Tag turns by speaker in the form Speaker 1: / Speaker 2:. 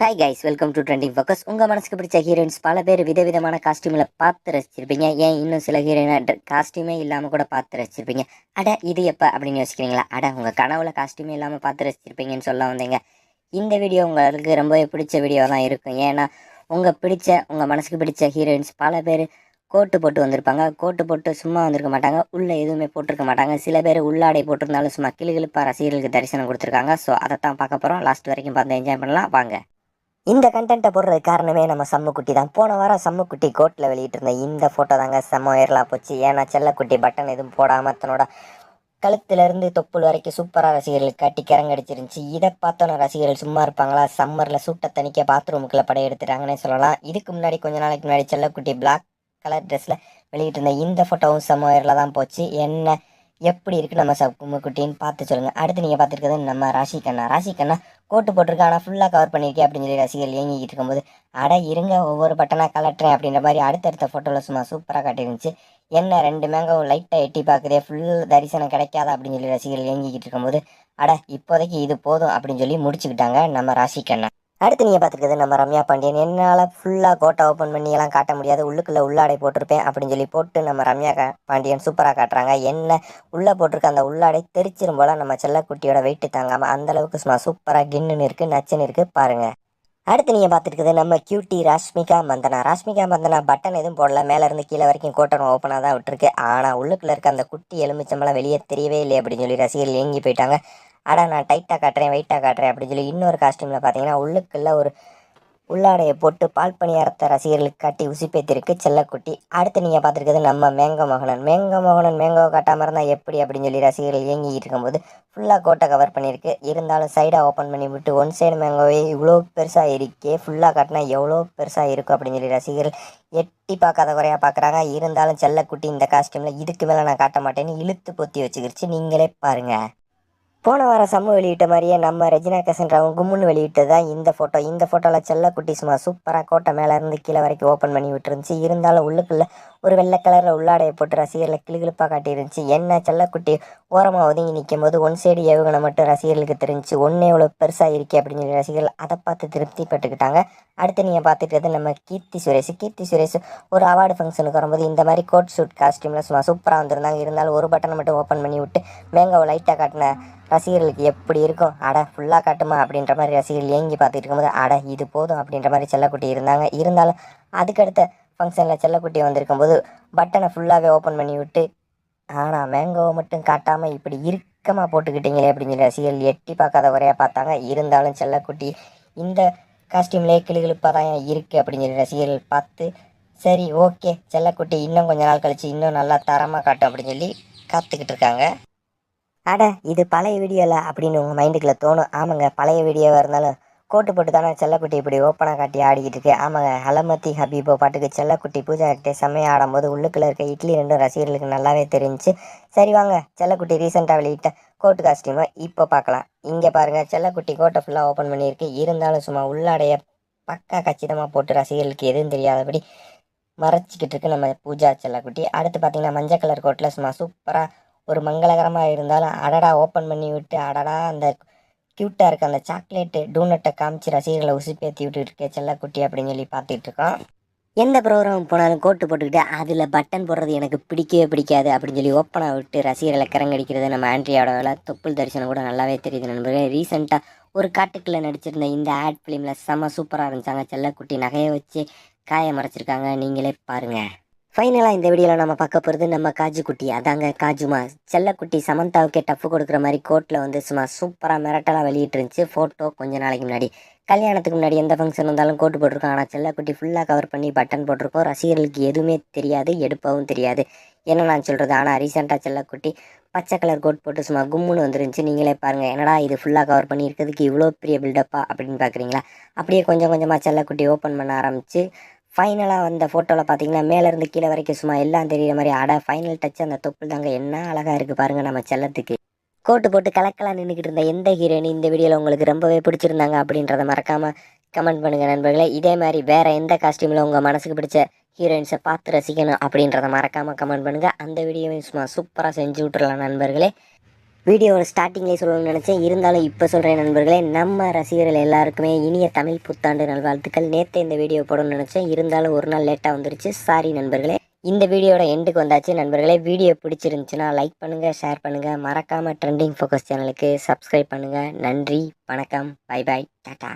Speaker 1: Hi guys welcome to trending focus உங்கள் மனசுக்கு பிடிச்ச ஹீரோயின்ஸ் பல பேர் விதவிதமான காஸ்டியூமில் பார்த்து ரசிச்சிருப்பீங்க. ஏன் இன்னும் சில ஹீரோயின் காஸ்டியூமே இல்லாமல் கூட பார்த்து ரசிச்சிருப்பீங்க? அட இது எப்போ அப்படின்னு யோசிக்கிறீங்களா? அட உங்கள் கனவுல காஸ்டியூமே இல்லாமல் பார்த்து ரசிச்சிருப்பீங்கன்னு சொல்ல வந்தீங்க. இந்த வீடியோ உங்களுக்கு ரொம்பவே பிடிச்ச வீடியோ தான் இருக்கும். ஏன்னா உங்கள் பிடிச்ச உங்கள் மனசுக்கு பிடிச்ச ஹீரோயின்ஸ் பல பேர் கோட்டு போட்டு வந்திருப்பாங்க. கோட்டு போட்டு சும்மா வந்திருக்க மாட்டாங்க. உள்ளே எதுவுமே போட்டிருக்க மாட்டாங்க. சில பேர் உள்ளாடை போட்டிருந்தாலும் சும்மா கிளுகிழுப்பாக ரசிகர்களுக்கு தரிசனம் கொடுத்துருக்காங்க. ஸோ அதை தான் பார்க்க போகிறோம் லாஸ்ட் வரைக்கும் பார்த்து என்ஜாய் பண்ணலாம். வாங்க. இந்த கண்டென்ட்டை போடுறதுக்கு காரணமே நம்ம சம்முக்குட்டி தான். போன வாரம் சம்முக்குட்டி கோட்டில் வெளியிட்டிருந்த இந்த ஃபோட்டோ தாங்க செம்ம வைரலாக போச்சு. ஏன்னா செல்லக்குட்டி பட்டன் எதுவும் போடாமல் தன்னோட கழுத்துலேருந்து தொப்புள் வரைக்கும் சூப்பராக ரசிகர்கள் கட்டி கிறங்கடிச்சிருந்துச்சு இதை பார்த்தோன்னே ரசிகர்கள் சும்மா இருப்பாங்களா? சம்மரில் சூட்டை தணிக்க பாத்ரூமுக்குள்ளே படையெடுத்துட்டாங்கன்னே சொல்லலாம். இதுக்கு முன்னாடி கொஞ்ச நாளைக்கு முன்னாடி செல்லக்குட்டி பிளாக் கலர் ட்ரெஸ்ஸில் வெளியிட்டிருந்த இந்த ஃபோட்டோவும் செம்ம வைரலாக தான் போச்சு. என்ன எப்படி இருக்குது நம்ம சம்முக்குட்டின்னு பார்த்து சொல்லுங்கள் அடுத்து நீங்கள் பார்த்துருக்கிறது நம்ம ராசி கண்ணா ராசி கண்ணா கோட்டு போட்டிருக்கேன் ஆனால் ஃபுல்லாக கவர் பண்ணியிருக்கேன் அப்படின்னு சொல்லி ரசிகர்கள் ஏங்கிக்கிட்டு இருக்கும்போது அட இருங்க ஒவ்வொரு பட்டனாக கலட்டுறேன் அப்படின்ற மாதிரி அடுத்தடுத்த ஃபோட்டோவில் சும்மா சூப்பராக காட்டியிருந்துச்சு என்ன ரெண்டு மேங்கோ லைட்டாக எட்டி பார்க்குதே ஃபுல் தரிசனம் கிடைக்காதா அப்படின்னு சொல்லி ரசிகர்கள் ஏங்கிக்கிட்டு இருக்கும்போது அட இப்போதைக்கு இது போதும் அப்படின்னு சொல்லி முடிச்சுக்கிட்டாங்க நம்ம ராசிக்கண்ணா. அடுத்து நீங்கள் பார்த்துருக்கிறது நம்ம ரம்யா பாண்டியன். என்னால் ஃபுல்லாக கோட்டை ஓப்பன் பண்ணி எல்லாம் காட்ட முடியாது. உள்ளுக்குள்ளே உள்ளாடை போட்டிருப்பேன் அப்படின்னு சொல்லி போட்டு நம்ம ரம்யா பாண்டியன் சூப்பராக காட்டுறாங்க. என்ன உள்ளே போட்டிருக்க அந்த உள்ளாடை தெரிச்சிரும் போல் நம்ம செல்லக்குட்டியோட வெயிட்டு தாங்காமல் அந்தளவுக்கு சும்மா சூப்பராக கின்னுன்னு இருக்குது நச்சுன்னு இருக்குது பாருங்கள் அடுத்து நீங்கள் பார்த்துருக்குது நம்ம கியூட்டி ராஷ்மிகா மந்தனா. ராஷ்மிகா மந்தனா பட்டன் எதுவும் போடல. மேலேருந்து கீழே வரைக்கும் கோட்டன் ஓப்பனாக தான் விட்டுருக்கு. ஆனால் உள்ளுக்குள்ளே இருக்க அந்த குட்டி எலுமிச்சம்பளம் வெளியே தெரியவே இல்லை அப்படின்னு சொல்லி ரசிகர்கள் ஏங்கி போயிட்டாங்க. அட நான் டைட்டாக காட்டுறேன் வெயிட்டாக காட்டுறேன் அப்படின்னு சொல்லி இன்னொரு காஸ்டியூமில் பார்த்தீங்கன்னா உள்ளுக்குள்ளே ஒரு உள்ளாடையை போட்டு பால் பணியாரத்தை ரசிகர்களுக்கு காட்டி உசிப்பேத்திருக்கு செல்லக்குட்டி. அடுத்து நீங்கள் பார்த்துருக்கிறது நம்ம மேங்க மோகனன். மேங்க மோகனன் மேங்கோ காட்டாமல் இருந்தால் எப்படி அப்படின்னு சொல்லி ரசிகர்கள் இயங்கிட்டு இருக்கும்போது ஃபுல்லாக கோட்டை கவர் பண்ணியிருக்கு. இருந்தாலும் சைடாக ஓப்பன் பண்ணி விட்டு ஒன் சைடு மேங்கோவே இவ்வளோ பெருசாக இருக்கே ஃபுல்லாக காட்டினா எவ்வளோ பெருசாக இருக்கும் அப்படின்னு சொல்லி ரசிகர்கள் எட்டி பார்க்காத குறையாக பார்க்குறாங்க. இருந்தாலும் செல்லக்குட்டி இந்த காஸ்டியூமில் இதுக்கு மேலே நான் காட்ட மாட்டேன்னு இழுத்து பொத்தி வச்சுக்கிருச்சு. நீங்களே பாருங்கள் போன வாரம் சம்மு வெளியிட்ட மாதிரியே நம்ம ரெஜினா கசன்றாவும் கும்முன்னு வெளியிட்டு தான் இந்த ஃபோட்டோ இந்த ஃபோட்டோவில் செல்லக்குட்டி சும்மா சூப்பராக கோட்டை மேலே இருந்து கீழே வரைக்கும் ஓப்பன் பண்ணி விட்டுருந்துச்சு. இருந்தாலும் உள்ளுக்குள்ளே ஒரு வெள்ளை கலரில் உள்ளாடையை போட்டு ரசிகர்களை கிளுகிழுப்பாக காட்டியிருந்துச்சு. என்ன செல்லக்குட்டி ஓரமாக ஒதுங்கி நிற்கும் போது ஒன் சைடு ஏவுகணை மட்டும் ரசிகர்களுக்கு தெரிஞ்சு ஒன்றே எவ்வளோ பெருசாக இருக்கே அப்படின்னு சொல்லி ரசிகர்கள் அதை பார்த்து திருப்தி பட்டுக்கிட்டாங்க அடுத்து நீங்கள் பார்த்துட்டு நம்ம கீர்த்தி சுரேஷ். கீர்த்தி சுரேஷ் ஒரு அவார்டு ஃபங்க்ஷனுக்கு வரும்போது இந்த மாதிரி கோட் ஷூட் காஸ்டியூமில் சும்மா சூப்பராக வந்திருந்தாங்க. இருந்தாலும் ஒரு பட்டனை மட்டும் ஓப்பன் பண்ணி விட்டு மேங்காவை லைட்டாக காட்டின ரசிகர்களுக்கு எப்படி இருக்கும்? அட ஃபுல்லாக காட்டுமா அப்படின்ற மாதிரி ரசிகர்கள் ஏங்கி பார்த்துட்டு இருக்கும்போது அட இது போதும் அப்படின்ற மாதிரி செல்லக்குட்டி இருந்தாங்க. இருந்தாலும் அதுக்கடுத்த ஃபங்க்ஷனில் செல்லக்குட்டி வந்திருக்கும்போது பட்டனை ஃபுல்லாகவே ஓப்பன் பண்ணி விட்டு ஆனால் மேங்கோவை மட்டும் காட்டாமல் இப்படி இறுக்கமாக போட்டுக்கிட்டீங்களே அப்படின்னு சொல்லி ரசிகர்கள் எட்டி பார்க்காத வரையாக பார்த்தாங்க. இருந்தாலும் செல்லக்குட்டி இந்த காஸ்டியூம்லேயே கிளிகளுப்பாக தான் இருக்குது அப்படின்னு சொல்லி ரசிகர்கள் பார்த்து சரி ஓகே செல்லக்குட்டி இன்னும் கொஞ்ச நாள் கழிச்சு இன்னும் நல்லா தரமாக காட்டும் அப்படின்னு சொல்லி காத்துக்கிட்டு இருக்காங்க. அட இது பழைய வீடியோவில் அப்படின்னு உங்கள் மைண்டுக்குள்ளே தோணும். ஆமாங்க பழைய வீடியோவாக இருந்தாலும் கோட்டு போட்டு தானே செல்லக்குட்டி இப்படி ஓப்பனாக காட்டி ஆடிக்கிட்டு இருக்கு? ஆமாங்க ஹலமத்தி ஹபீபோ பாட்டுக்கு செல்லக்குட்டி பூஜா கிட்டே செம்மையாக ஆடும்போது உள்ளுக்குள்ளே இருக்க இட்லி ரெண்டும் ரசிகர்களுக்கு நல்லாவே தெரிஞ்சு சரி வாங்க செல்லக்குட்டி ரீசெண்டாக வெளியிட்ட கோட்டு காஸ்டியூமை இப்போ பார்க்கலாம் இங்கே பாருங்கள் செல்லக்குட்டி கோட்டை ஃபுல்லாக ஓப்பன் பண்ணியிருக்கு. இருந்தாலும் சும்மா உள்ளாடைய பக்கா கச்சிதமாக போட்டு ரசிகர்களுக்கு எதுவும் தெரியாதபடி மறைச்சிக்கிட்டு இருக்கு நம்ம பூஜா செல்லக்குட்டி. அடுத்து பார்த்தீங்கன்னா மஞ்சள் கலர் கோட்டில் சும்மா சூப்பராக ஒரு மங்களகரமாக இருந்தாலும் அடடா ஓப்பன் பண்ணி விட்டு அடடா அந்த க்யூட்டாக இருக்க அந்த சாக்லேட்டு டூனட்டை காமிச்சு ரசிகர்களை உசுப்பேற்றி விட்டுட்டு இருக்கே செல்லக்குட்டி அப்படின்னு சொல்லி பார்த்துட்டு இருக்கோம். எந்த ப்ரோக்ராம் போனாலும் கோட்டு போட்டுக்கிட்டு அதில் பட்டன் போடுறது எனக்கு பிடிக்கவே பிடிக்காது அப்படின்னு சொல்லி ஓப்பனாக விட்டு ரசிகர்களை கிறங்கடிக்கிறது நம்ம ஆண்ட்ரியாவோட வேலை. தொப்புள் தரிசனம் கூட நல்லாவே தெரியுது நண்பர்களே. ரீசெண்டாக ஒரு காட்டுக்குள்ளே நடிச்சிருந்த இந்த ஆட் ஃபிலிமில் செம்ம சூப்பராக இருந்துச்சாங்க செல்லக்குட்டி. நகையை வச்சு காய மறைச்சிருக்காங்க. நீங்களே பாருங்கள் ஃபைனலாக இந்த வீடியோவில் நம்ம பார்க்க போகிறது நம்ம காஜு குட்டி. அதாங்க காஜுமா. செல்லக்குட்டி சமந்தாவுக்கே டஃப் கொடுக்குற மாதிரி கோர்ட்டில் வந்து சும்மா சூப்பராக மிரட்டலாக வெளியிட்டு இருந்துச்சு ஃபோட்டோ கொஞ்சம் நாளைக்கு முன்னாடி. கல்யாணத்துக்கு முன்னாடி எந்த ஃபங்க்ஷன் வந்தாலும் கோட்டு போட்டிருக்கோம். ஆனால் செல்லக்குட்டி ஃபுல்லாக கவர் பண்ணி பட்டன் போட்டிருக்கோம். ரசிகர்களுக்கு எதுவுமே தெரியாது எடுப்பவும் தெரியாது. என்ன நான் சொல்கிறது ஆனால் ரீசெண்டாக செல்லக்குட்டி பச்சை கலர் கோட் போட்டு சும்மா கும்முன்னு வந்துருந்துச்சு. நீங்களே பாருங்கள் என்னடா இது ஃபுல்லாக கவர் பண்ணி இருக்கிறதுக்கு இவ்வளோ பெரிய பில்டப்பா அப்படின்னு பார்க்குறீங்களா அப்படியே கொஞ்சம் கொஞ்சமாக செல்லக்குட்டி ஓப்பன் பண்ண ஆரம்பிச்சு ஃபைனலாக வந்த ஃபோட்டோவில் பார்த்தீங்கன்னா மேலேருந்து கீழே வரைக்கும் சும்மா எல்லாம் தெரிகிற மாதிரி அட ஃபைனல் டச் அந்த தொப்புள் தாங்க என்ன அழகாக இருக்குது பாருங்கள் நம்ம செல்லத்துக்கு. கோட்டு போட்டு கலக்கலாம் நின்றுக்கிட்டு இருந்த எந்த ஹீரோயின் இந்த வீடியோவில் உங்களுக்கு ரொம்பவே பிடிச்சிருந்தாங்க அப்படின்றத மறக்காமல் கமெண்ட் பண்ணுங்கள் நண்பர்களே. இதே மாதிரி வேறு எந்த காஸ்டியூமில் உங்கள் மனசுக்கு பிடிச்ச ஹீரோயின்ஸை பார்த்து ரசிக்கணும் அப்படின்றத மறக்காமல் கமெண்ட் பண்ணுங்கள் அந்த வீடியோவையும் சும்மா சூப்பராக செஞ்சு விட்றலாம் நண்பர்களே. வீடியோவோட ஸ்டார்டிங்லேயே சொல்லணும்னு நினச்சேன். இருந்தாலும் இப்போ சொல்கிறேன் நண்பர்களே நம்ம ரசிகர்கள் எல்லாருக்குமே இனிய தமிழ் புத்தாண்டு நல்வாழ்த்துக்கள். நேற்று இந்த வீடியோ போடணும்னு நினச்சேன். இருந்தாலும் ஒரு நாள் லேட்டாக வந்துருச்சு. சாரி நண்பர்களே. இந்த வீடியோட எண்டுக்கு வந்தாச்சு நண்பர்களே. வீடியோ பிடிச்சிருந்துச்சுன்னா லைக் பண்ணுங்கள் ஷேர் பண்ணுங்கள் மறக்காமல் ட்ரெண்டிங் ஃபோக்கஸ் சேனலுக்கு சப்ஸ்கிரைப் பண்ணுங்கள் நன்றி வணக்கம். Bye bye tata